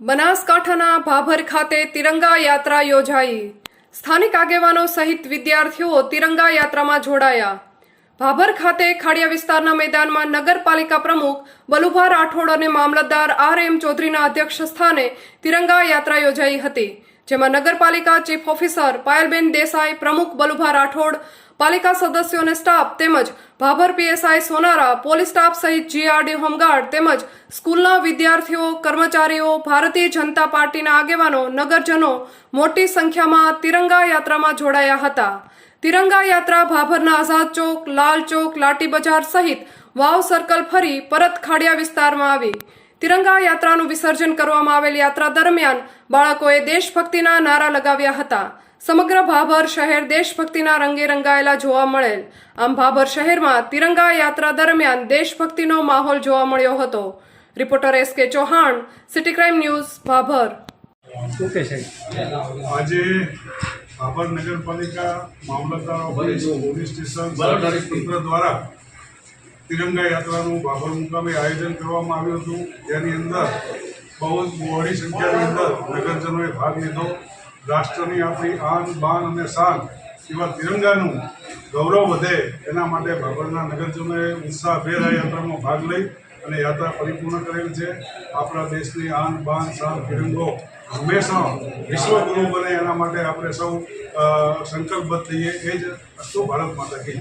બનાસકાંઠાના ભાભર ખાતે તિરંગા યાત્રા યોજાઈ. સ્થાનિક આગેવાનો સહિત વિદ્યાર્થીઓ તિરંગા યાત્રામાં જોડાયા. ભાભર ખાતે ખાડિયા વિસ્તારના મેદાનમાં નગરપાલિકા પ્રમુખ બલુભા રાઠોડ અને મામલતદાર આર એમ ચૌધરીના અધ્યક્ષ સ્થાને તિરંગા યાત્રા યોજાઈ હતી. જેમાં નગરપાલિકા ચીફ ઓફિસર પાયલબેન દેસાઈ, પ્રમુખ બલુભા રાઠોડ, પાલિકા સદસ્યો અને સ્ટાફ તેમજ Bhabhar PSI Sonara, police staff સહિત જીઆરડી હોમગાર્ડ તેમજ સ્કૂલના વિદ્યાર્થીઓ, કર્મચારીઓ, ભારતીય જનતા પાર્ટીના આગેવાનો, નગરજનો મોટી સંખ્યામાં તિરંગા યાત્રામાં જોડાયા હતા. તિરંગા યાત્રા ભાભરના આઝાદ ચોક, લાલ ચોક, લાટી બજાર સહિત વાવ સર્કલ ફરી પરત ખાડિયા વિસ્તારમાં આવી. તિરંગા યાત્રાનું વિસર્જન કરવામાં આવેલ યાત્રા દરમિયાન બાળકોએ દેશભક્તિના નારા લગાવ્યા હતા. સમગ્ર ભાભર શહેર દેશભક્તિના રંગે રંગાયેલા જોવા મળેલ. આમ ભાભર શહેરમાં તિરંગા યાત્રા દરમિયાન દેશભક્તિનો માહોલ જોવા મળ્યો હતો. Reporter S K Chauhan city crime news Bhabhar. Okay સાહેબ આજે ભાભર નગરપાલિકા મામલતદાર ઓફિસ પોલીસ સ્ટેશન તંત્ર દ્વારા તિરંગા યાત્રાનું બાબર મુકામે આયોજન કરવામાં આવ્યું હતું. જેની અંદર બહુ જ મોડી સંખ્યાની અંદર નગરજનોએ ભાગ લીધો. રાષ્ટ્રની આપણી આન, બાન અને શાન એવા તિરંગાનું ગૌરવ વધે એના માટે બાબરના નગરજનોએ ઉત્સાહભેર આ યાત્રામાં ભાગ લઈ અને યાત્રા પરિપૂર્ણ કરેલ છે. આપણા દેશની આન, બાન, શાન, તિરંગો હંમેશા વિશ્વગુરુ બને એના માટે આપણે સૌ સંકલ્પબદ્ધ થઈએ. એ જ અસ્તુ ભારત માતા કી જય.